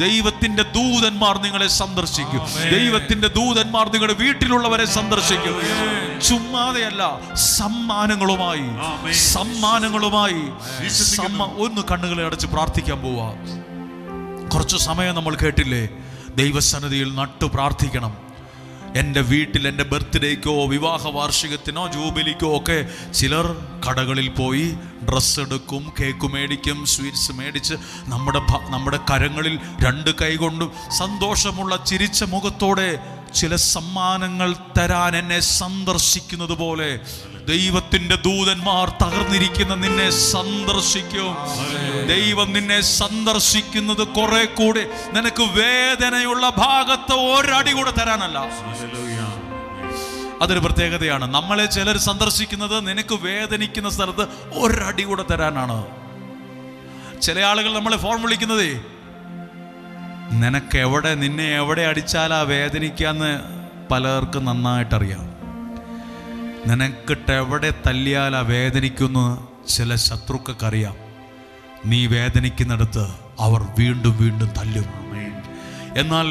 ദൈവത്തിന്റെ ദൂതന്മാർ നിങ്ങളെ സന്ദർശിക്കും. ദൈവത്തിന്റെ ദൂതന്മാർ നിങ്ങളുടെ വീട്ടിലുള്ളവരെ സന്ദർശിക്കും. ചുമ്മാതെയല്ല സമ്മാനങ്ങളുമായി സമ്മാനങ്ങളുമായി സമ്മ- ഒന്ന് കണ്ണുകളെ അടച്ച് പ്രാർത്ഥിക്കാൻ പോവാ. കുറച്ചു സമയം നമ്മൾ കേട്ടില്ലേ? ദൈവസന്നിധിയിൽ നട്ടു പ്രാർത്ഥിക്കണം. എന്റെ വീട്ടിൽ എന്റെ ബർത്ത്ഡേക്കോ വിവാഹ വാർഷികത്തിനോ ജൂബിലിക്കോ ഒക്കെ ചിലർ കടകളിൽ പോയി ഡ്രസ്സ് എടുക്കും കേക്ക് മേടിക്കും സ്വീറ്റ്സ് മേടിച്ച് നമ്മുടെ നമ്മുടെ കരങ്ങളിൽ രണ്ട് കൈകൊണ്ടും സന്തോഷമുള്ള ചിരിച്ച മുഖത്തോടെ ചില സമ്മാനങ്ങൾ തരാൻ എന്നെ സന്ദർശിക്കുന്നത് പോലെ ദൈവത്തിന്റെ ദൂതന്മാർ തകർന്നിരിക്കുന്ന നിന്നെ സന്ദർശിക്കും. ദൈവം നിന്നെ സന്ദർശിക്കുന്നത് കുറെ കൂടെ. നിനക്ക് വേദനയുള്ള ഭാഗത്ത് ഒരടി കൂടെ തരാനല്ല. അതൊരു പ്രത്യേകതയാണ്. നമ്മളെ ചിലർ സന്ദർശിക്കുന്നത് നിനക്ക് വേദനിക്കുന്ന സ്ഥലത്ത് ഒരടി കൂടെ തരാനാണ്. ചില ആളുകൾ നമ്മളെ ഫോൺ വിളിക്കുന്നതേ നിനക്ക് എവിടെ നിന്നെ എവിടെ അടിച്ചാലാ വേദനിക്കാന്ന് പലർക്കും നന്നായിട്ടറിയാം. നിനക്കിട്ട് എവിടെ തല്ലിയാലാ വേദനിക്കുന്നു ചില ശത്രുക്കൾക്കറിയാം. നീ വേദനിക്കുന്നിടത്ത് അവർ വീണ്ടും വീണ്ടും തല്ലും. എന്നാൽ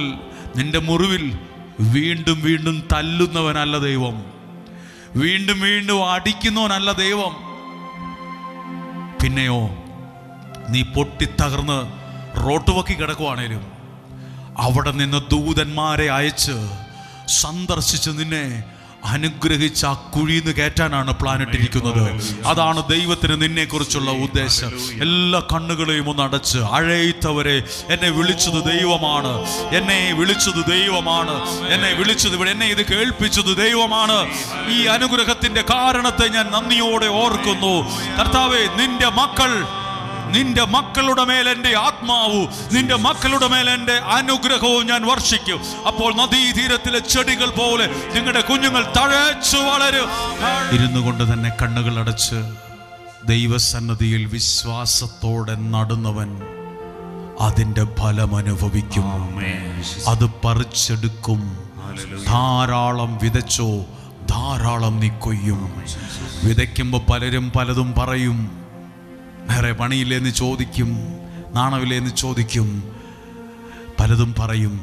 നിന്റെ മുറിവിൽ വീണ്ടും വീണ്ടും തല്ലുന്നവനല്ല ദൈവം. വീണ്ടും വീണ്ടും അടിക്കുന്നവനല്ല ദൈവം. പിന്നെയോ നീ പൊട്ടിത്തകർന്ന് റോട്ടുവക്കി കിടക്കുവാണേലും അവിടെ നിന്ന് ദൂതന്മാരെ അയച്ച് സന്ദർശിച്ച് നിന്നെ അനുഗ്രഹിച്ച് ആ കുഴിന്ന് കയറ്റാനാണ് പ്ലാൻ ഇട്ടിരിക്കുന്നത്. അതാണ് ദൈവത്തിന് നിന്നെ കുറിച്ചുള്ള ഉദ്ദേശം. എല്ലാ കണ്ണുകളെയും ഒന്ന് അടച്ച് അഴയിത്തവരെ എന്നെ വിളിച്ചത് ദൈവമാണ്. എന്നെ വിളിച്ചത് ദൈവമാണ്. എന്നെ വിളിച്ചത് എന്നെ ഇത് കേൾപ്പിച്ചത് ദൈവമാണ്. ഈ അനുഗ്രഹത്തിന്റെ കാരണത്തെ ഞാൻ നന്ദിയോടെ ഓർക്കുന്നു. കർത്താവെ നിന്റെ മക്കൾ നിന്റെ മക്കളുടെ മേൽ എന്റെ ആത്മാവ് നിന്റെ മക്കളുടെ മേൽ എന്റെ അനുഗ്രഹവും ഞാൻ വർഷിക്കും. അപ്പോൾ നദീതീരത്തിലെ ചെടികൾ പോലെ നിങ്ങളുടെ കുഞ്ഞുങ്ങൾ തഴച്ചു വളരും. ഇരുന്നു കൊണ്ട് തന്നെ കണ്ണുകൾ അടച്ച് ദൈവസന്നതിയിൽ വിശ്വാസത്തോടെ നടന്നവൻ അതിന്റെ ഫലം അനുഭവിക്കും. അത് പറിച്ചെടുക്കും. ധാരാളം വിതച്ചോ ധാരാളം നീ കൊയ്യും. വിതയ്ക്കുമ്പോൾ പലരും പലതും പറയും. വേറെ പണിയില്ലെന്ന് ചോദിക്കും നാണവില്ലേ എന്ന് ചോദിക്കും പലതും പറയും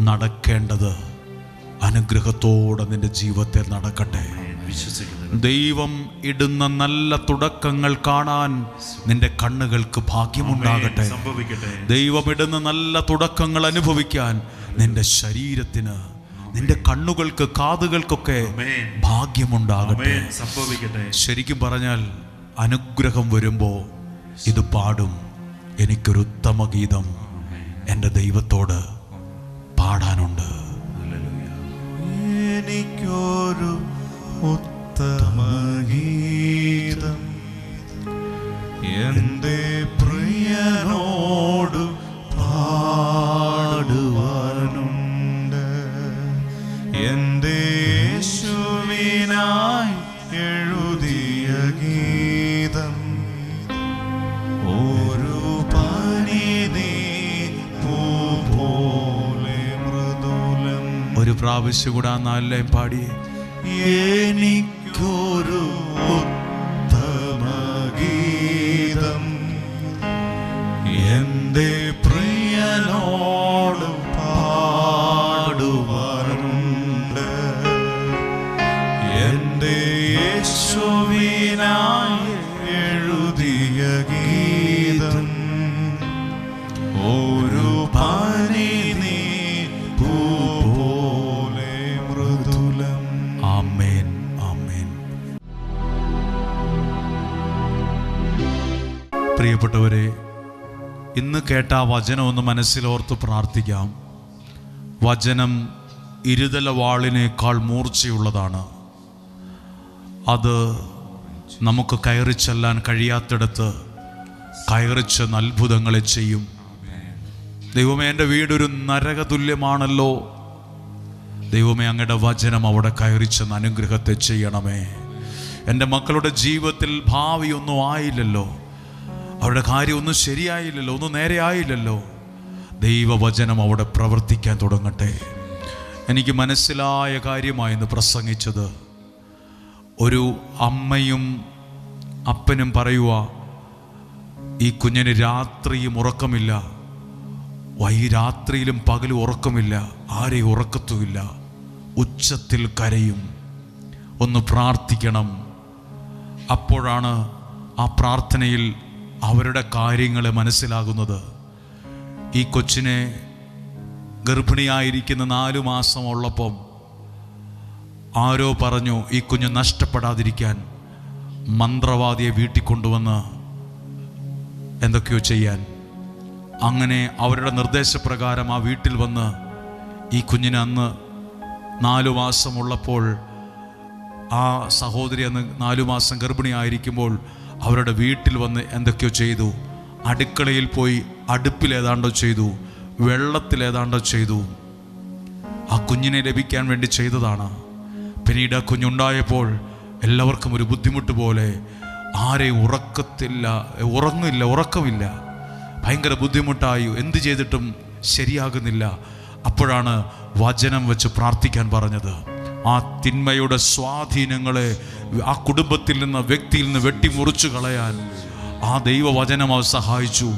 നടക്കേണ്ടത് അനുഗ്രഹത്തോടെ നിന്റെ ജീവിതത്തിൽ നടക്കട്ടെ. ദൈവം ഇടുന്ന നല്ല തുടക്കങ്ങൾ കാണാൻ നിന്റെ കണ്ണുകൾക്ക് ഭാഗ്യമുണ്ടാകട്ടെ. ദൈവം ഇടുന്ന നല്ല തുടക്കങ്ങൾ അനുഭവിക്കാൻ നിന്റെ ശരീരത്തിന് നിന്റെ കണ്ണുകൾക്ക് കാതുകൾക്കൊക്കെ. ഭാഗ്യമുണ്ടാകട്ടെ. ശരിക്കും പറഞ്ഞാൽ അനുഗ്രഹം വരുമ്പോൾ ഇത് പാടും. എനിക്കൊരു ഉത്തമ ഗീതം എന്റെ ദൈവത്തോട് പാടാനുണ്ട്. എനിക്കൊരു ഉത്തമ ഗീതം. എന്റെ പ്രിയനോട് പാടുവാനുണ്ട് പ്രാവശ്യം കൂടെ ആ പാടിയേ എനിക്ക് പ്രിയപ്പെട്ടവരെ ഇന്ന് കേട്ട വചനം ഒന്ന് മനസ്സിലോർത്ത് പ്രാർത്ഥിക്കാം. വചനം ഇരുതല വാളിനേക്കാൾ മൂർച്ചയുള്ളതാണ്. അത് നമുക്ക് കയറി ചെല്ലാൻ കഴിയാത്തിടത്ത് കയറി ചെന്ന് അത്ഭുതങ്ങളെ ചെയ്യും. ദൈവമേ എന്റെ വീടൊരു നരകതുല്യമാണല്ലോ. ദൈവമേ അങ്ങയുടെ വചനം അവിടെ കയറി ചെന്ന് അനുഗ്രഹത്തെ ചെയ്യണമേ. എന്റെ മക്കളുടെ ജീവിതത്തിൽ ഭാവിയൊന്നും ആയില്ലല്ലോ. അവരുടെ കാര്യമൊന്നും ശരിയായില്ലല്ലോ ഒന്നും നേരെ ആയില്ലല്ലോ. ദൈവവചനം അവിടെ പ്രവർത്തിക്കാൻ തുടങ്ങട്ടെ. എനിക്ക് മനസ്സിലായ കാര്യമായെന്ന് പ്രസംഗിച്ചത് ഒരു അമ്മയും അപ്പനും പറയുക ഈ കുഞ്ഞിന് രാത്രിയും ഉറക്കമില്ല വൈ രാത്രിയിലും പകലും ഉറക്കമില്ല ആരെയും ഉറക്കത്തുമില്ല ഉച്ചത്തിൽ കരയും. ഒന്ന് പ്രാർത്ഥിക്കണം. അപ്പോഴാണ് ആ പ്രാർത്ഥനയിൽ അവരുടെ കാര്യങ്ങൾ മനസ്സിലാകുന്നത്. ഈ കൊച്ചിനെ ഗർഭിണിയായിരിക്കുന്ന നാലു മാസം ഉള്ളപ്പം ആരോ പറഞ്ഞു ഈ കുഞ്ഞ് നഷ്ടപ്പെടാതിരിക്കാൻ മന്ത്രവാദിയെ വീട്ടിൽ കൊണ്ടുവന്ന് എന്തൊക്കെയോ ചെയ്യാൻ. അങ്ങനെ അവരുടെ നിർദ്ദേശപ്രകാരം ആ വീട്ടിൽ വന്ന് ഈ കുഞ്ഞിന് അന്ന് നാലു മാസമുള്ളപ്പോൾ ആ സഹോദരി അന്ന് നാലു മാസം ഗർഭിണിയായിരിക്കുമ്പോൾ അവരുടെ വീട്ടിൽ വന്ന് എന്തൊക്കെയോ ചെയ്തു. അടുക്കളയിൽ പോയി അടുപ്പിൽ ഏതാണ്ടോ ചെയ്തു. വെള്ളത്തിൽ ഏതാണ്ടോ ചെയ്തു. ആ കുഞ്ഞിനെ ലഭിക്കാൻ വേണ്ടി ചെയ്തതാണ്. പിന്നീട് ആ കുഞ്ഞുണ്ടായപ്പോൾ എല്ലാവർക്കും ഒരു ബുദ്ധിമുട്ട് പോലെ ആരെയും ഉറക്കത്തില്ല ഉറങ്ങില്ല ഉറക്കമില്ല. ഭയങ്കര ബുദ്ധിമുട്ടായി. എന്ത് ചെയ്തിട്ടും ശരിയാകുന്നില്ല. അപ്പോഴാണ് വചനം വെച്ച് പ്രാർത്ഥിക്കാൻ പറഞ്ഞത്. ആ തിന്മയുടെ സ്വാധീനങ്ങളെ ആ കുടുംബത്തിൽ നിന്ന് വ്യക്തിയിൽ നിന്ന് വെട്ടിമുറിച്ചു കളയാൻ ആ ദൈവവചനം അവർ സഹായിച്ചു.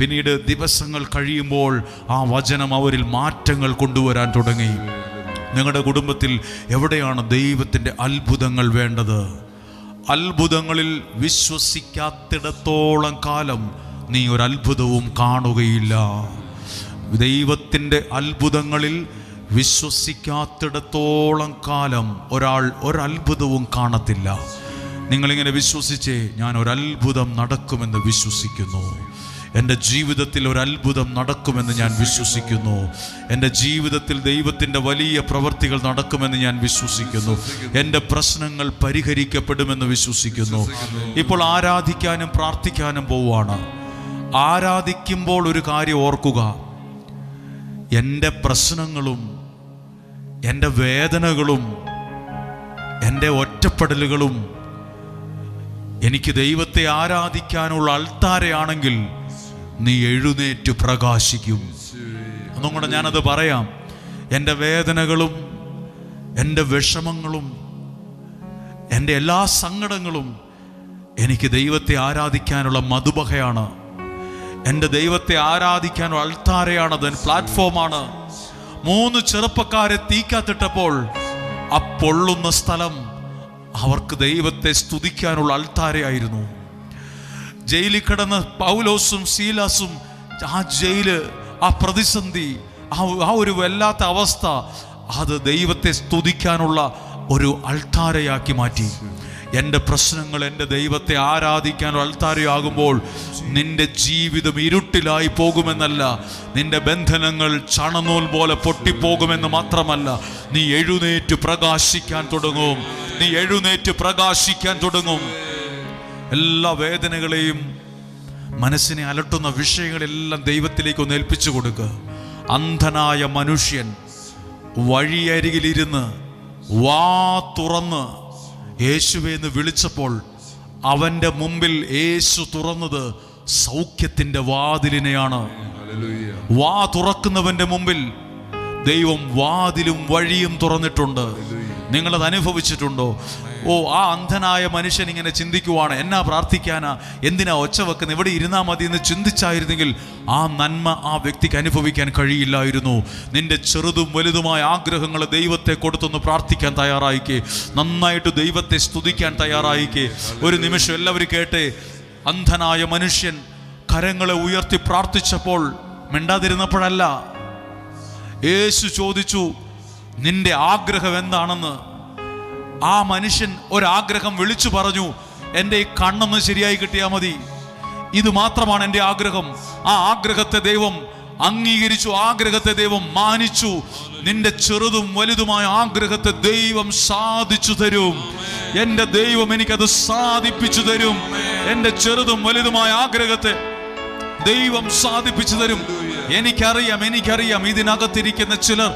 പിന്നീട് ദിവസങ്ങൾ കഴിയുമ്പോൾ ആ വചനം അവരിൽ മാറ്റങ്ങൾ കൊണ്ടുവരാൻ തുടങ്ങി. നിങ്ങളുടെ കുടുംബത്തിൽ എവിടെയാണ് ദൈവത്തിന്റെ അത്ഭുതങ്ങൾ വേണ്ടത്? അത്ഭുതങ്ങളിൽ വിശ്വസിക്കാത്തിടത്തോളം കാലം നീ ഒരു അത്ഭുതവും കാണുകയില്ല. ദൈവത്തിന്റെ അത്ഭുതങ്ങളിൽ വിശ്വസിക്കാത്തിടത്തോളം കാലം ഒരാൾ ഒരത്ഭുതവും കാണത്തില്ല. നിങ്ങളിങ്ങനെ വിശ്വസിച്ചേ ഞാൻ ഒരത്ഭുതം നടക്കുമെന്ന് വിശ്വസിക്കുന്നു. എന്റെ ജീവിതത്തിൽ ഒരു അത്ഭുതം നടക്കുമെന്ന് ഞാൻ വിശ്വസിക്കുന്നു. എന്റെ ജീവിതത്തിൽ ദൈവത്തിന്റെ വലിയ പ്രവൃത്തികൾ നടക്കുമെന്ന് ഞാൻ വിശ്വസിക്കുന്നു. എന്റെ പ്രശ്നങ്ങൾ പരിഹരിക്കപ്പെടുമെന്ന് വിശ്വസിക്കുന്നു. ഇപ്പോൾ ആരാധിക്കാനും പ്രാർത്ഥിക്കാനും പോവുകയാണ്. ആരാധിക്കുമ്പോൾ ഒരു കാര്യം ഓർക്കുക. എന്റെ പ്രശ്നങ്ങളും എന്റെ വേദനകളും എന്റെ ഒറ്റപ്പെടലുകളും എനിക്ക് ദൈവത്തെ ആരാധിക്കാനുള്ള അൾത്താരയാണെങ്കിൽ നീ എഴുന്നേറ്റ് പ്രകാശിക്കും. ഒന്നും കൂടെ ഞാനത് പറയാം. എന്റെ വേദനകളും എന്റെ വിഷമങ്ങളും എന്റെ എല്ലാ സങ്കടങ്ങളും എനിക്ക് ദൈവത്തെ ആരാധിക്കാനുള്ള മധുബഹയാണ് എന്റെ ദൈവത്തെ ആരാധിക്കാനുള്ള അൾത്താരയാണത്. പ്ലാറ്റ്ഫോമാണ്. മൂന്ന് ചെറുപ്പക്കാരെ തീക്കാത്തിട്ടപ്പോൾ ആ പൊള്ളുന്ന സ്ഥലം അവർക്ക് ദൈവത്തെ സ്തുതിക്കാനുള്ള അൾത്താരയായിരുന്നു ജയിലിൽ കിടന്ന് പൗലോസും സീലാസും ആ ജയിൽ ആ പ്രതിസന്ധി ആ ഒരു വല്ലാത്ത അവസ്ഥ അത് ദൈവത്തെ സ്തുതിക്കാനുള്ള ഒരു അൾത്താരയാക്കി മാറ്റി. എന്റെ പ്രശ്നങ്ങൾ എന്റെ ദൈവത്തെ ആരാധിക്കാൻ അൾത്താരയാകുമ്പോൾ നിന്റെ ജീവിതം ഇരുട്ടിലായി പോകുമെന്നല്ല. നിന്റെ ബന്ധനങ്ങൾ ചണനൂൽ പോലെ പൊട്ടിപ്പോകുമെന്ന് മാത്രമല്ല നീ എഴുന്നേറ്റ് പ്രകാശിക്കാൻ തുടങ്ങും. നീ എഴുന്നേറ്റ് പ്രകാശിക്കാൻ തുടങ്ങും. എല്ലാ വേദനകളെയും മനസ്സിനെ അലട്ടുന്ന വിഷയങ്ങളെല്ലാം ദൈവത്തിലേക്ക് ഒന്ന് ഏൽപ്പിച്ചു കൊടുക്കുക അന്ധനായ മനുഷ്യൻ വഴിയരികിലിരുന്ന് വാ തുറന്ന് യേശുവെന്ന് വിളിച്ചപ്പോൾ അവന്റെ മുമ്പിൽ യേശു തുറന്നത് സൗഖ്യത്തിന്റെ വാതിലിനെയാണ്. വാ തുറക്കുന്നവന്റെ മുമ്പിൽ ദൈവം വാതിലും വഴിയും തുറന്നിട്ടുണ്ട്. നിങ്ങളത് അനുഭവിച്ചിട്ടുണ്ടോ? ഓ ആ അന്ധനായ മനുഷ്യൻ ഇങ്ങനെ ചിന്തിക്കുവാണ്. എന്നാ പ്രാർത്ഥിക്കാനാ? എന്തിനാ ഒച്ച വെക്കുന്ന? ഇവിടെ ഇരുന്നാ മതി എന്ന് ചിന്തിച്ചായിരുന്നെങ്കിൽ ആ നന്മ ആ വ്യക്തിക്ക് അനുഭവിക്കാൻ കഴിയില്ലായിരുന്നു. നിന്റെ ചെറുതും വലുതുമായ ആഗ്രഹങ്ങൾ ദൈവത്തെ കൊടുത്തൊന്ന് പ്രാർത്ഥിക്കാൻ തയ്യാറായിക്കേ. നന്നായിട്ട് ദൈവത്തെ സ്തുതിക്കാൻ തയ്യാറായിക്കേ. ഒരു നിമിഷം എല്ലാവരും കേട്ടെ. അന്ധനായ മനുഷ്യൻ കരങ്ങളെ ഉയർത്തി പ്രാർത്ഥിച്ചപ്പോൾ മിണ്ടാതിരുന്നപ്പോഴല്ല. യേശു ചോദിച്ചു നിന്റെ ആഗ്രഹം എന്താണെന്ന്? ആ മനുഷ്യൻ ഒരാഗ്രഹം വിളിച്ചു പറഞ്ഞു എന്റെ ഈ കണ്ണൊന്ന് ശരിയായി കിട്ടിയാൽ മതി. ഇത് മാത്രമാണ് എന്റെ ആഗ്രഹം. ആ ആഗ്രഹത്തെ ദൈവം അംഗീകരിച്ചു ആഗ്രഹത്തെ ദൈവം മാനിച്ചു. നിന്റെ ചെറുതും വലുതുമായ ആഗ്രഹത്തെ ദൈവം സാധിച്ചു തരും. എന്റെ ദൈവം എനിക്കത് സാധിപ്പിച്ചു തരും. എന്റെ ചെറുതും വലുതുമായ ആഗ്രഹത്തെ ദൈവം സാധിപ്പിച്ചു തരും. എനിക്കറിയാം എനിക്കറിയാം. ഇതിനകത്തിരിക്കുന്ന ചിലർ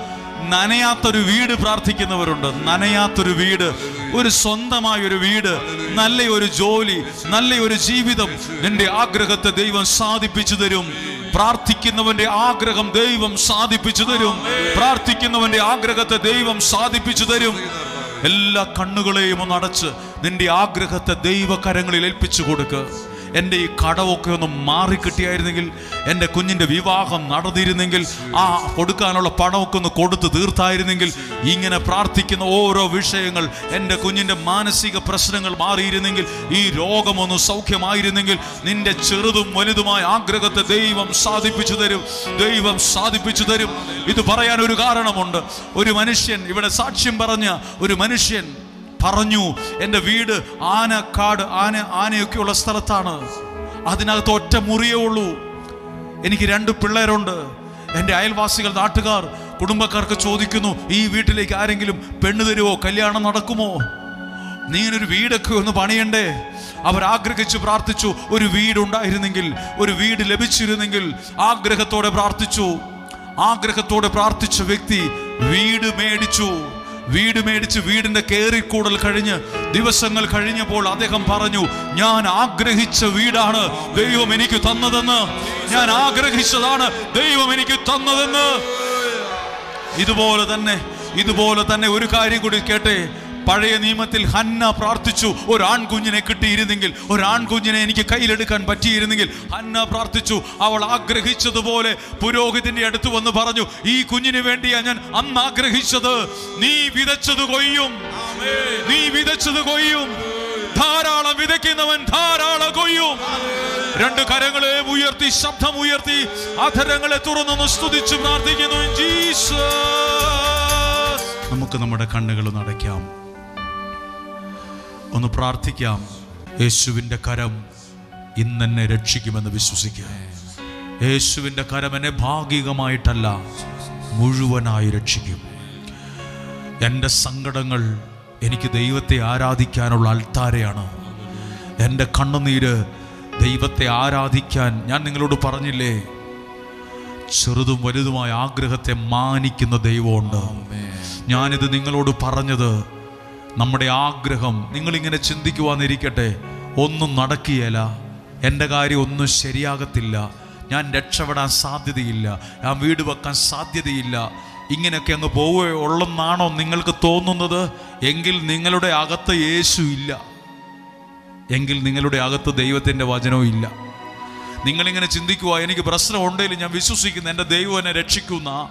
നനയാത്തൊരു വീട് പ്രാർത്ഥിക്കുന്നവരുണ്ട്. നനയാത്തൊരു വീട്. ഒരു സ്വന്തമായ ഒരു വീട്. നല്ല ഒരു ജോലി നല്ല ഒരു ജീവിതം നിന്റെ ആഗ്രഹത്തെ ദൈവം സാധിപ്പിച്ചു തരും. പ്രാർത്ഥിക്കുന്നവന്റെ ആഗ്രഹം ദൈവം സാധിപ്പിച്ചു തരും. പ്രാർത്ഥിക്കുന്നവന്റെ ആഗ്രഹത്തെ ദൈവം സാധിപ്പിച്ചു തരും. എല്ലാ കണ്ണുകളെയും ഒന്ന് അടച്ച് നിന്റെ ആഗ്രഹത്തെ ദൈവകരങ്ങളിൽ ഏൽപ്പിച്ചു കൊടുക്കുക എന്റെ ഈ കടവൊക്കെ ഒന്ന് മാറിക്കിട്ടിയായിരുന്നെങ്കിൽ എന്റെ കുഞ്ഞിന്റെ വിവാഹം നടന്നിരുന്നെങ്കിൽ ആ കൊടുക്കാനുള്ള പണമൊക്കെ ഒന്ന് കൊടുത്ത് തീർത്തായിരുന്നെങ്കിൽ ഇങ്ങനെ പ്രാർത്ഥിക്കുന്ന ഓരോ വിഷയങ്ങൾ എന്റെ കുഞ്ഞിന്റെ മാനസിക പ്രശ്നങ്ങൾ മാറിയിരുന്നെങ്കിൽ ഈ രോഗമൊന്ന് സൗഖ്യമായിരുന്നെങ്കിൽ നിന്റെ ചെറുതും വലുതുമായ ആഗ്രഹത്തെ ദൈവം സാധിപ്പിച്ചു തരും ദൈവം സാധിപ്പിച്ചു തരും. ഇത് പറയാൻ ഒരു കാരണമുണ്ട്. ഒരു മനുഷ്യൻ ഇവിടെ സാക്ഷ്യം പറഞ്ഞ ഒരു മനുഷ്യൻ പറഞ്ഞു എന്റെ വീട് ആനക്കാട് ആന ആനയൊക്കെയുള്ള സ്ഥലത്താണ്. അതിനകത്ത് ഒറ്റ മുറിയേ ഉള്ളൂ. എനിക്ക് രണ്ട് പിള്ളേരുണ്ട്. എന്റെ അയൽവാസികൾ നാട്ടുകാർ കുടുംബക്കാർക്ക് ചോദിക്കുന്നു ഈ വീട്ടിലേക്ക് ആരെങ്കിലും പെണ്ണ് തരുമോ കല്യാണം നടക്കുമോ? നീനൊരു വീടൊക്കെ ഒന്ന് പണിയണ്ടേ? അവർ ആഗ്രഹിച്ചു പ്രാർത്ഥിച്ചു ഒരു വീടുണ്ടായിരുന്നെങ്കിൽ ഒരു വീട് ലഭിച്ചിരുന്നെങ്കിൽ ആഗ്രഹത്തോടെ പ്രാർത്ഥിച്ചു. ആഗ്രഹത്തോടെ പ്രാർത്ഥിച്ച വ്യക്തി വീട് മേടിച്ചു. വീട് മേടിച്ച് വീടിന്റെ കയറിക്കൂടൽ കഴിഞ്ഞ് ദിവസങ്ങൾ കഴിഞ്ഞപ്പോൾ അദ്ദേഹം പറഞ്ഞു ഞാൻ ആഗ്രഹിച്ച വീടാണ് ദൈവം എനിക്ക് തന്നതെന്ന്. ഞാൻ ആഗ്രഹിച്ചതാണ് ദൈവം എനിക്ക് തന്നതെന്ന്. ഇതുപോലെ തന്നെ ഇതുപോലെ തന്നെ ഒരു കാര്യം കൂടി കേട്ടെ. പഴയ നിയമത്തിൽ ഹന്ന പ്രാർത്ഥിച്ചു. ഒരു ആൺകുഞ്ഞിനെ കിട്ടിയിരുന്നെങ്കിൽ ഒരു ആൺകുഞ്ഞിനെ എനിക്ക് കയ്യിലെടുക്കാൻ പറ്റിയിരുന്നെങ്കിൽ ഹന്ന പ്രാർത്ഥിച്ചു. അവൾ ആഗ്രഹിച്ചതുപോലെ പുരോഹിതന്റെ അടുത്ത് വന്ന് പറഞ്ഞു ഈ കുഞ്ഞിന് വേണ്ടിയാ ഞാൻ അന്ന് ആഗ്രഹിച്ചത്. നീ വിതച്ചത് കൊയ്യും. നീ വിതച്ചത് കൊയ്യും. ധാരാളം വിതയ്ക്കുന്നവൻ ധാരാളം കൊയ്യും. രണ്ട് കരങ്ങളെ ഉയർത്തി ശബ്ദം ഉയർത്തി അധരങ്ങളെ തുറന്നു സ്തുതിച്ച് പ്രാർത്ഥിക്കുന്നു. നമുക്ക് നമ്മുടെ കണ്ണുകൾ നടക്കാം ഒന്ന് പ്രാർത്ഥിക്കാം. യേശുവിന്റെ കരം ഇന്നെന്നെ രക്ഷിക്കുമെന്ന് വിശ്വസിക്കുക. യേശുവിന്റെ കരം എന്നെ ഭാഗികമായിട്ടല്ല മുഴുവനായി രക്ഷിക്കും. എന്റെ സങ്കടങ്ങൾ എനിക്ക് ദൈവത്തെ ആരാധിക്കാനുള്ള അൾത്താരയാണ്. എന്റെ കണ്ണുനീര് ദൈവത്തെ ആരാധിക്കാൻ ഞാൻ നിങ്ങളോട് പറഞ്ഞില്ലേ? ചെറുതും വലുതുമായ ആഗ്രഹത്തെ മാനിക്കുന്ന ദൈവമുണ്ട്. ഞാനിത് നിങ്ങളോട് പറഞ്ഞത് നമ്മുടെ ആഗ്രഹം നിങ്ങളിങ്ങനെ ചിന്തിക്കുവാന്നിരിക്കട്ടെ ഒന്നും നടക്കുകയില്ല. എന്റെ കാര്യം ഒന്നും ശരിയാകത്തില്ല. ഞാൻ രക്ഷപ്പെടാൻ സാധ്യതയില്ല. ഞാൻ വീട് വെക്കാൻ സാധ്യതയില്ല. ഇങ്ങനെയൊക്കെ അങ്ങ് പോവുകയോ ഉള്ളെന്നാണോ നിങ്ങൾക്ക് തോന്നുന്നത്? എങ്കിൽ നിങ്ങളുടെ അകത്ത് യേശു ഇല്ല. എങ്കിൽ നിങ്ങളുടെ അകത്ത് ദൈവത്തിന്റെ വചനവും ഇല്ല. നിങ്ങളിങ്ങനെ ചിന്തിക്കുക എനിക്ക് പ്രശ്നമുണ്ടെങ്കിൽ ഞാൻ വിശ്വസിക്കുന്നു എന്റെ ദൈവം എന്നെ രക്ഷിക്കുന്ന.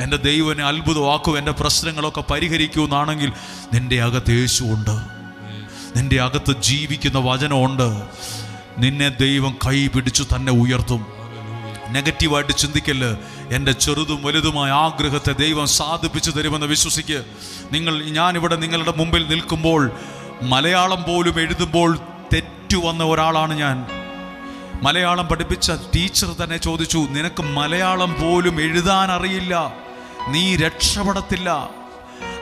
എന്റെ ദൈവനെ അത്ഭുതമാക്കും എന്റെ പ്രശ്നങ്ങളൊക്കെ പരിഹരിക്കുമെന്നാണെങ്കിൽ നിന്റെ അകത്ത് യേശു ഉണ്ട് നിന്റെ അകത്ത് ജീവിക്കുന്ന വചനമുണ്ട്. നിന്നെ ദൈവം കൈ പിടിച്ചു തന്നെ ഉയർത്തും. നെഗറ്റീവായിട്ട് ചിന്തിക്കല്ല്. എന്റെ ചെറുതും വലുതുമായ ആഗ്രഹത്തെ ദൈവം സാധിപ്പിച്ചു തരുമെന്ന് വിശ്വസിക്ക്. നിങ്ങൾ ഞാനിവിടെ നിങ്ങളുടെ മുമ്പിൽ നിൽക്കുമ്പോൾ മലയാളം പോലും എഴുതുമ്പോൾ തെറ്റു വന്ന ഒരാളാണ് ഞാൻ. മലയാളം പഠിപ്പിച്ച ടീച്ചർ തന്നെ ചോദിച്ചു നിനക്ക് മലയാളം പോലും എഴുതാൻ അറിയില്ല. നീ രക്ഷപ്പെടത്തില്ല.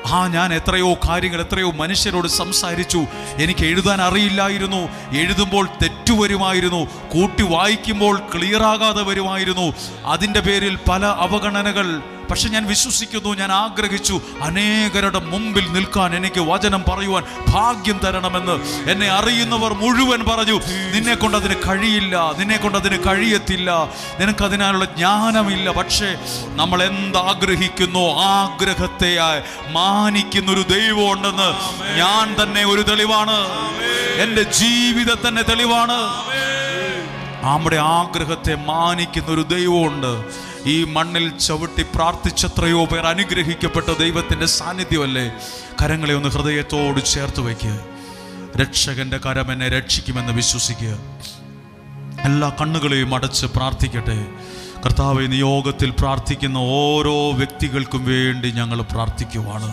ആ ഞാൻ എത്രയോ കാര്യങ്ങൾ എത്രയോ മനുഷ്യരോട് സംസാരിച്ചു. എനിക്ക് എഴുതാൻ അറിയില്ലായിരുന്നു. എഴുതുമ്പോൾ തെറ്റു വരുമായിരുന്നു. കൂട്ടി വായിക്കുമ്പോൾ ക്ലിയറാകാതെ വരുമായിരുന്നു. അതിന്റെ പേരിൽ പല അവഗണനകൾ. പക്ഷെ ഞാൻ വിശ്വസിക്കുന്നു ഞാൻ ആഗ്രഹിച്ചു അനേകരുടെ മുമ്പിൽ നിൽക്കാൻ എനിക്ക് വചനം പറയുവാൻ ഭാഗ്യം തരണമെന്ന്. എന്നെ അറിയുന്നവർ മുഴുവൻ പറഞ്ഞു നിന്നെ കൊണ്ട് അതിന് കഴിയില്ല നിന്നെ കൊണ്ട് അതിന് കഴിയത്തില്ല നിനക്ക് അതിനാലുള്ള ജ്ഞാനമില്ല. പക്ഷേ നമ്മൾ എന്താഗ്രഹിക്കുന്നു? ആഗ്രഹത്തെ മാനിക്കുന്ന ഒരു ദൈവം ഉണ്ടെന്ന് ഞാൻ തന്നെ ഒരു തെളിവാണ്. എന്റെ ജീവിതം തന്നെ തെളിവാണ്. നമ്മുടെ ആഗ്രഹത്തെ മാനിക്കുന്ന ഒരു ദൈവമുണ്ട് ഈ മണ്ണിൽ ചവിട്ടി പ്രാർത്ഥിച്ചത്രയോ പേർ അനുഗ്രഹിക്കപ്പെട്ട ദൈവത്തിന്റെ സാന്നിധ്യമല്ലേ? കരങ്ങളെ ഒന്ന് ഹൃദയത്തോട് ചേർത്ത് വയ്ക്കുക രക്ഷകന്റെ കരം എന്നെ രക്ഷിക്കുമെന്ന് വിശ്വസിക്കുക എല്ലാ കണ്ണുകളെയും അടച്ച് പ്രാർത്ഥിക്കട്ടെ. കർത്താവ് നിയോഗത്തിൽ പ്രാർത്ഥിക്കുന്ന ഓരോ വ്യക്തികൾക്കും വേണ്ടി ഞങ്ങൾ പ്രാർത്ഥിക്കുവാണ്.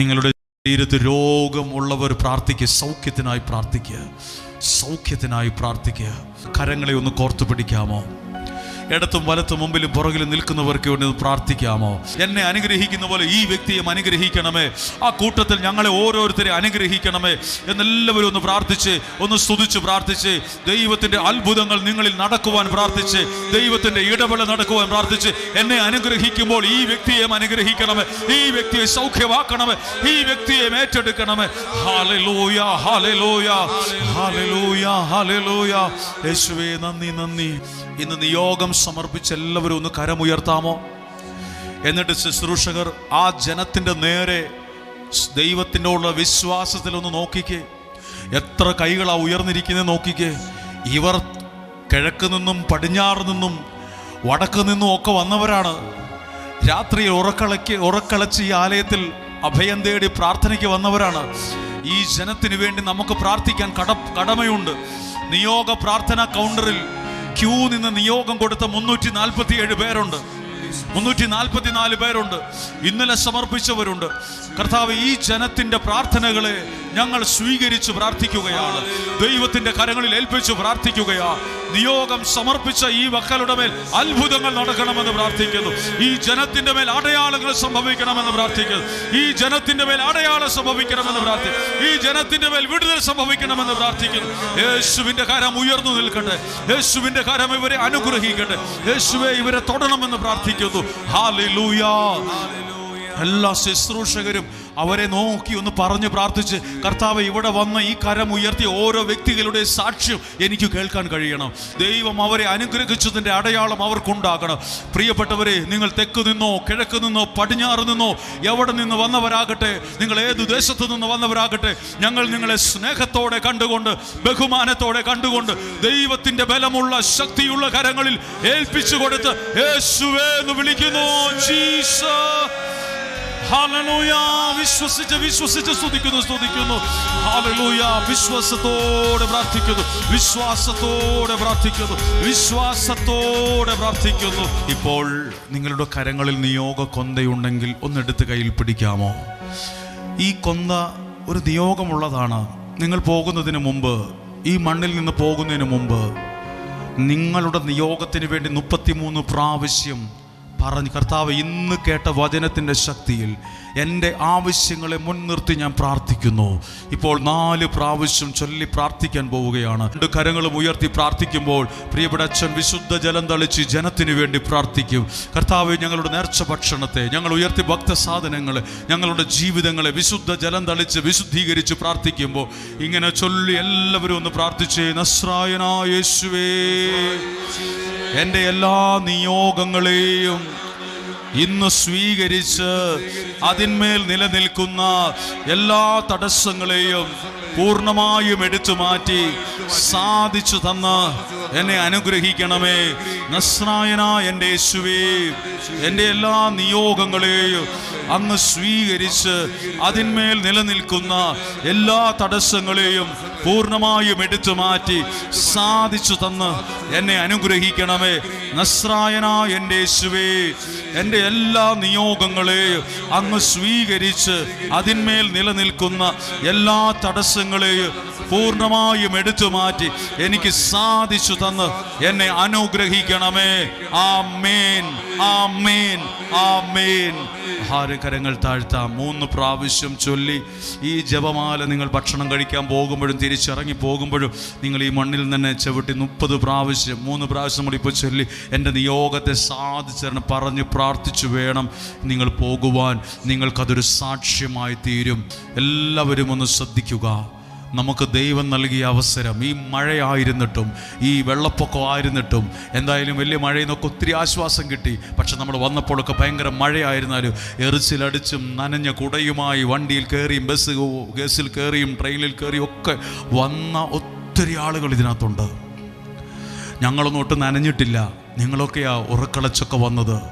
നിങ്ങളുടെ ശരീരത്ത് രോഗമുള്ളവർ പ്രാർത്ഥിക്കുക സൗഖ്യത്തിനായി പ്രാർത്ഥിക്കുക സൗഖ്യത്തിനായി പ്രാർത്ഥിക്കുക കരങ്ങളെ ഒന്ന് കോർത്തു പിടിക്കാമോ? ഇടത്തും വലത്തും മുമ്പിലും പുറകിലും നിൽക്കുന്നവർക്ക് വേണ്ടി പ്രാർത്ഥിക്കാമോ? എന്നെ അനുഗ്രഹിക്കുന്ന പോലെ ഈ വ്യക്തിയും അനുഗ്രഹിക്കണമേ. ആ കൂട്ടത്തിൽ ഞങ്ങളെ ഓരോരുത്തരെ അനുഗ്രഹിക്കണമേ എന്നെല്ലാവരും ഒന്ന് പ്രാർത്ഥിച്ച് ഒന്ന് സ്തുതിച്ച് പ്രാർത്ഥിച്ച് ദൈവത്തിന്റെ അത്ഭുതങ്ങൾ നിങ്ങളിൽ നടക്കുവാൻ പ്രാർത്ഥിച്ച് ദൈവത്തിന്റെ ഇടപെടൽ നടക്കുവാൻ പ്രാർത്ഥിച്ച് എന്നെ അനുഗ്രഹിക്കുമ്പോൾ ഈ വ്യക്തിയെ അനുഗ്രഹിക്കണമേ. ഈ വ്യക്തിയെ സൗഖ്യമാക്കണമേ. ഈ വ്യക്തിയെ ഏറ്റെടുക്കണമേ. ഹാലലൂയ ഹാലലൂയ ഹാലലൂയ ഹാലലൂയ യേശുവേ നന്ദി നന്ദി. ഇന്ന് നിയോഗം സമർപ്പിച്ച് എല്ലാവരും ഒന്ന് കരമുയർത്താമോ? എന്നിട്ട് ശുശ്രൂഷകർ ആ ജനത്തിന്റെ നേരെ ദൈവത്തിനോടുള്ള ഒന്ന് നോക്കിക്കേ. എത്ര കൈകളാ ഉയർന്നിരിക്കുന്നത് നോക്കിക്കേ. ഇവർ കിഴക്ക് നിന്നും പടിഞ്ഞാറ് നിന്നും വടക്ക് നിന്നും ഒക്കെ വന്നവരാണ്. രാത്രി ഉറക്കളയ്ക്ക് ഉറക്കളച്ച് ഈ ആലയത്തിൽ അഭയം തേടി പ്രാർത്ഥനയ്ക്ക് വന്നവരാണ്. ഈ ജനത്തിന് വേണ്ടി നമുക്ക് പ്രാർത്ഥിക്കാൻ കട കടമയുണ്ട്. നിയോഗ പ്രാർത്ഥന കൗണ്ടറിൽ ക്യൂ നിന്ന് നിയോഗം കൊടുത്ത മുന്നൂറ്റി നാൽപ്പത്തി ഏഴ് പേരുണ്ട്. മുന്നൂറ്റി നാൽപ്പത്തി നാല് പേരുണ്ട്. ഇന്നലെ സമർപ്പിച്ചവരുണ്ട്. കർത്താവ് ഈ ജനത്തിന്റെ പ്രാർത്ഥനകളെ ഞങ്ങൾ സ്വീകരിച്ച് പ്രാർത്ഥിക്കുകയാണ്. ദൈവത്തിന്റെ കരങ്ങളിൽ ഏൽപ്പിച്ച് പ്രാർത്ഥിക്കുകയാണ് നിയോഗം സമർപ്പിച്ച ഈ മക്കളുടെ മേൽ അത്ഭുതങ്ങൾ നടക്കണമെന്ന് പ്രാർത്ഥിക്കുന്നു. ഈ ജനത്തിന്റെ മേൽ അടയാളങ്ങൾ സംഭവിക്കണമെന്ന് പ്രാർത്ഥിക്കുന്നു. ഈ ജനത്തിന്റെ മേൽ അടയാളം സംഭവിക്കണമെന്ന് പ്രാർത്ഥിക്കുന്നു. ഈ ജനത്തിന്റെ മേൽ വിടുതൽ സംഭവിക്കണമെന്ന് പ്രാർത്ഥിക്കുന്നു. യേശുവിന്റെ കരം ഉയർന്നു നിൽക്കട്ടെ. യേശുവിന്റെ കരം ഇവരെ അനുഗ്രഹിക്കട്ടെ. യേശുവെ ഇവരെ തൊടണമെന്ന് പ്രാർത്ഥിക്കുന്നു. ഹാലൂയാ എല്ലാ ശുശ്രൂഷകരും അവരെ നോക്കി ഒന്ന് പറഞ്ഞ് പ്രാർത്ഥിച്ച് കർത്താവ് ഇവിടെ വന്ന ഈ കരം ഉയർത്തിയ ഓരോ വ്യക്തികളുടെ സാക്ഷ്യം എനിക്ക് കേൾക്കാൻ കഴിയണം. ദൈവം അവരെ അനുഗ്രഹിച്ചതിന്റെ അടയാളം അവർക്കുണ്ടാകണം. പ്രിയപ്പെട്ടവരെ നിങ്ങൾ തെക്ക് നിന്നോ കിഴക്ക് നിന്നോ പടിഞ്ഞാറ് നിന്നോ എവിടെ നിന്ന് വന്നവരാകട്ടെ നിങ്ങൾ ഏത് ദേശത്തു നിന്ന് വന്നവരാകട്ടെ ഞങ്ങൾ നിങ്ങളെ സ്നേഹത്തോടെ കണ്ടുകൊണ്ട് ബഹുമാനത്തോടെ കണ്ടുകൊണ്ട് ദൈവത്തിന്റെ ബലമുള്ള ശക്തിയുള്ള കരങ്ങളിൽ ഏൽപ്പിച്ചു കൊടുത്ത് യേശുവേ എന്ന് വിളിക്കുന്നു. ജീസസ്. ഹല്ലേലൂയ. വിശ്വസിച്ച് വിശ്വസിച്ച് സ്തുതിക്കുന്നു സ്തുതിക്കുന്നു. ഹല്ലേലൂയ. വിശ്വാസത്തോടെ പ്രാർത്ഥിക്കുന്നു. വിശ്വാസത്തോടെ പ്രാർത്ഥിക്കുന്നു. വിശ്വാസത്തോടെ പ്രാർത്ഥിക്കുന്നു. ഇപ്പോൾ നിങ്ങളുടെ കരങ്ങളിൽ നിയോഗ കൊന്തയുണ്ടെങ്കിൽ ഒന്നെടുത്ത് കയ്യിൽ പിടിക്കാമോ? ഈ കൊന്ത ഒരു നിയോഗമുള്ളതാണ്. നിങ്ങൾ പോകുന്നതിന് മുമ്പ് ഈ മണ്ണിൽ നിന്ന് പോകുന്നതിന് മുമ്പ് നിങ്ങളുടെ നിയോഗത്തിന് വേണ്ടി മുപ്പത്തിമൂന്ന് പ്രാവശ്യം പറഞ്ഞു കർത്താവ് ഇന്ന് കേട്ട വചനത്തിന്റെ ശക്തിയിൽ എന്റെ ആവശ്യങ്ങളെ മുൻനിർത്തി ഞാൻ പ്രാർത്ഥിക്കുന്നു. ഇപ്പോൾ നാല് പ്രാവശ്യം ചൊല്ലി പ്രാർത്ഥിക്കാൻ പോവുകയാണ്. രണ്ട് കരങ്ങളും ഉയർത്തി പ്രാർത്ഥിക്കുമ്പോൾ പ്രിയപ്പെടച്ഛൻ വിശുദ്ധ ജലം തളിച്ച് ജനത്തിന് വേണ്ടി പ്രാർത്ഥിക്കും. കർത്താവ് ഞങ്ങളുടെ നേർച്ച ഭക്ഷണത്തെ ഞങ്ങൾ ഉയർത്തി ഭക്തസാധനങ്ങളെ ഞങ്ങളുടെ ജീവിതങ്ങളെ വിശുദ്ധ ജലം തളിച്ച് വിശുദ്ധീകരിച്ച് പ്രാർത്ഥിക്കുമ്പോൾ ഇങ്ങനെ ചൊല്ലി എല്ലാവരും ഒന്ന് പ്രാർത്ഥിച്ചേ നസ്രായനായ യേശുവേ. എന്റെ എല്ലാ നിയോഗങ്ങളെയും ഇന്ന് സ്വീകരിച്ച് അതിന്മേൽ നിലനിൽക്കുന്ന എല്ലാ തടസ്സങ്ങളെയും പൂർണമായും എടുത്തു മാറ്റി സാധിച്ചു തന്ന് എന്നെ അനുഗ്രഹിക്കണമേ. നസ്രായന എന്റെ യേശുവേ എന്റെ എല്ലാ നിയോഗങ്ങളെയും അങ്ങ് സ്വീകരിച്ച് അതിന്മേൽ നിലനിൽക്കുന്ന എല്ലാ തടസ്സങ്ങളെയും പൂർണമായും എടുത്തു മാറ്റി സാധിച്ചു തന്ന് എന്നെ അനുഗ്രഹിക്കണമേ. നസ്രായന എന്റെ യേശുവേ എന്റെ എല്ലാ നിയോഗങ്ങളെയും അങ്ങ് സ്വീകരിച്ച് അതിന്മേൽ നിലനിൽക്കുന്ന എല്ലാ തടസ്സങ്ങളെയും പൂർണമായും എടുത്തു മാറ്റി എനിക്ക് സാധിച്ചു തന്ന് എന്നെ അനുഗ്രഹിക്കണമേ. ആ മേൻ ആ ആമേൻ. ആ ആമേൻ. ഹാരകരങ്ങൾ താഴ്ത്താം. മൂന്ന് പ്രാവശ്യം ചൊല്ലി ഈ ജപമാല നിങ്ങൾ ഭക്ഷണം കഴിക്കാൻ പോകുമ്പോഴും തിരിച്ചിറങ്ങി പോകുമ്പോഴും നിങ്ങൾ ഈ മണ്ണിൽ തന്നെ ചവിട്ടി മുപ്പത് പ്രാവശ്യം മൂന്ന് പ്രാവശ്യം കൂടി ഇപ്പോൾ ചൊല്ലി എന്റെ നിയോഗത്തെ സാധിച്ചെന്ന് പറഞ്ഞ് പ്രാർത്ഥിച്ചു വേണം നിങ്ങൾ പോകുവാൻ. നിങ്ങൾക്കതൊരു സാക്ഷ്യമായി തീരും. എല്ലാവരും ഒന്ന് ശ്രദ്ധിക്കുക. നമുക്ക് ദൈവം നൽകിയ അവസരം. ഈ മഴയായിരുന്നിട്ടും ഈ വെള്ളപ്പൊക്കം ആയിരുന്നിട്ടും എന്തായാലും വലിയ മഴയിൽ നിന്നൊക്കെ ഒത്തിരി ആശ്വാസം കിട്ടി. പക്ഷെ നമ്മൾ വന്നപ്പോഴൊക്കെ ഭയങ്കര മഴയായിരുന്നാലും എറിച്ചിലടിച്ചും നനഞ്ഞ കുടയുമായി വണ്ടിയിൽ കയറിയും ബസ് ബസ്സിൽ കയറിയും ട്രെയിനിൽ കയറിയും ഒക്കെ വന്ന ഒത്തിരി ആളുകൾ ഇതിനകത്തുണ്ട്. ഞങ്ങളൊന്നും ഒട്ടും നനഞ്ഞിട്ടില്ല. നിങ്ങളൊക്കെയാ ഉറക്കളച്ചൊക്കെ വന്നത്.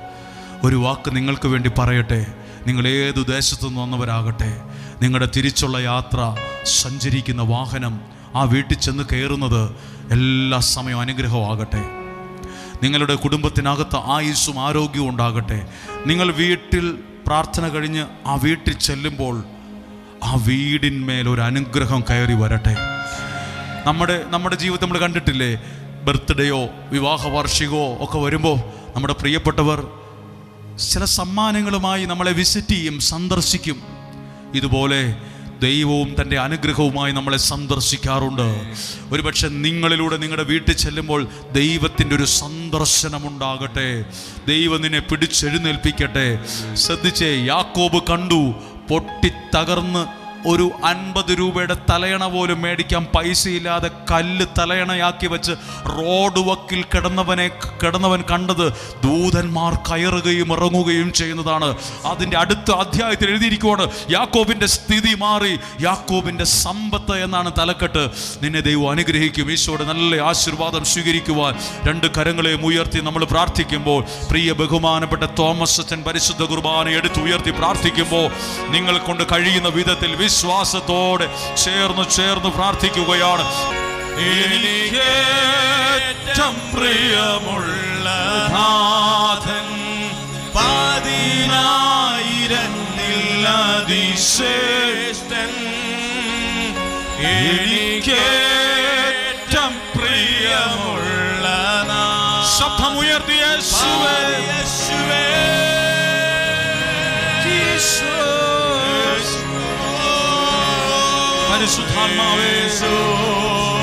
ഒരു വാക്ക് നിങ്ങൾക്ക് വേണ്ടി പറയട്ടെ. നിങ്ങൾ ഏത് ദേശത്തു നിന്ന് വന്നവരാകട്ടെ. നിങ്ങളുടെ തിരിച്ചുള്ള യാത്ര സഞ്ചരിക്കുന്ന വാഹനം ആ വീട്ടിൽ ചെന്ന് കയറുന്നത് എല്ലാ സമയവും അനുഗ്രഹമാകട്ടെ. നിങ്ങളുടെ കുടുംബത്തിനകത്ത് ആയുസ്സും ആരോഗ്യവും ഉണ്ടാകട്ടെ. നിങ്ങൾ വീട്ടിൽ പ്രാർത്ഥന കഴിഞ്ഞ് ആ വീട്ടിൽ ചെല്ലുമ്പോൾ ആ വീടിന്മേൽ ഒരു അനുഗ്രഹം കയറി വരട്ടെ. നമ്മുടെ നമ്മുടെ ജീവിതം നമ്മൾ കണ്ടിട്ടില്ലേ? ബർത്ത്ഡേയോ വിവാഹ വാർഷികമോ ഒക്കെ വരുമ്പോൾ നമ്മുടെ പ്രിയപ്പെട്ടവർ ചില സമ്മാനങ്ങളുമായി നമ്മളെ വിസിറ്റ് ചെയ്യും സന്ദർശിക്കും. ഇതുപോലെ ദൈവവും തന്റെ അനുഗ്രഹവുമായി നമ്മളെ സന്ദർശിക്കാറുണ്ട്. ഒരുപക്ഷെ നിങ്ങളിലൂടെ നിങ്ങളുടെ വീട്ടിൽ ചെല്ലുമ്പോൾ ദൈവത്തിന്റെ ഒരു സന്ദർശനമുണ്ടാകട്ടെ. ദൈവം നിന്നെ പിടിച്ചെഴുന്നേൽപ്പിക്കട്ടെ. ശ്രദ്ധിച്ചേ യാക്കോബ് കണ്ടു പൊട്ടിത്തകർന്ന് ഒരു അൻപത് രൂപയുടെ തലയണ പോലും മേടിക്കാൻ പൈസയില്ലാതെ കല്ല് തലയണയാക്കി വെച്ച് റോഡ് വക്കിൽ കിടന്നവനെ കിടന്നവൻ കണ്ടത് ദൂതന്മാർ കയറുകയും ഇറങ്ങുകയും ചെയ്യുന്നതാണ്. അതിന്റെ അടുത്ത അധ്യായത്തിൽ എഴുതിയിരിക്കുവാണ് യാക്കോബിന്റെ സ്ഥിതി മാറി യാക്കോബിന്റെ സമ്പത്ത് എന്നാണ് തലക്കെട്ട്. നിന്നെ ദൈവം അനുഗ്രഹിക്കും ഈശോയുടെ നല്ല ആശീർവാദം സ്വീകരിക്കുവാൻ. രണ്ട് കരങ്ങളെയും ഉയർത്തി നമ്മൾ പ്രാർത്ഥിക്കുമ്പോൾ പ്രിയ ബഹുമാനപ്പെട്ട തോമസ് അച്ഛൻ പരിശുദ്ധ കുർബാന എടുത്ത് ഉയർത്തി പ്രാർത്ഥിക്കുമ്പോൾ നിങ്ങൾ കൊണ്ട് കഴിയുന്ന വിധത്തിൽ വിശ്വാസത്തോടെ ചേർന്ന് ചേർന്ന് പ്രാർത്ഥിക്കുകയാണ്. എനിക്കേറ്റം പ്രിയമുള്ള നാഥൻ പതിനായിരത്തിലതിശ്രേഷ്ഠൻ എനിക്കേറ്റം പ്രിയമുള്ള ശബ്ദമുയർത്തിയ 是他 tan.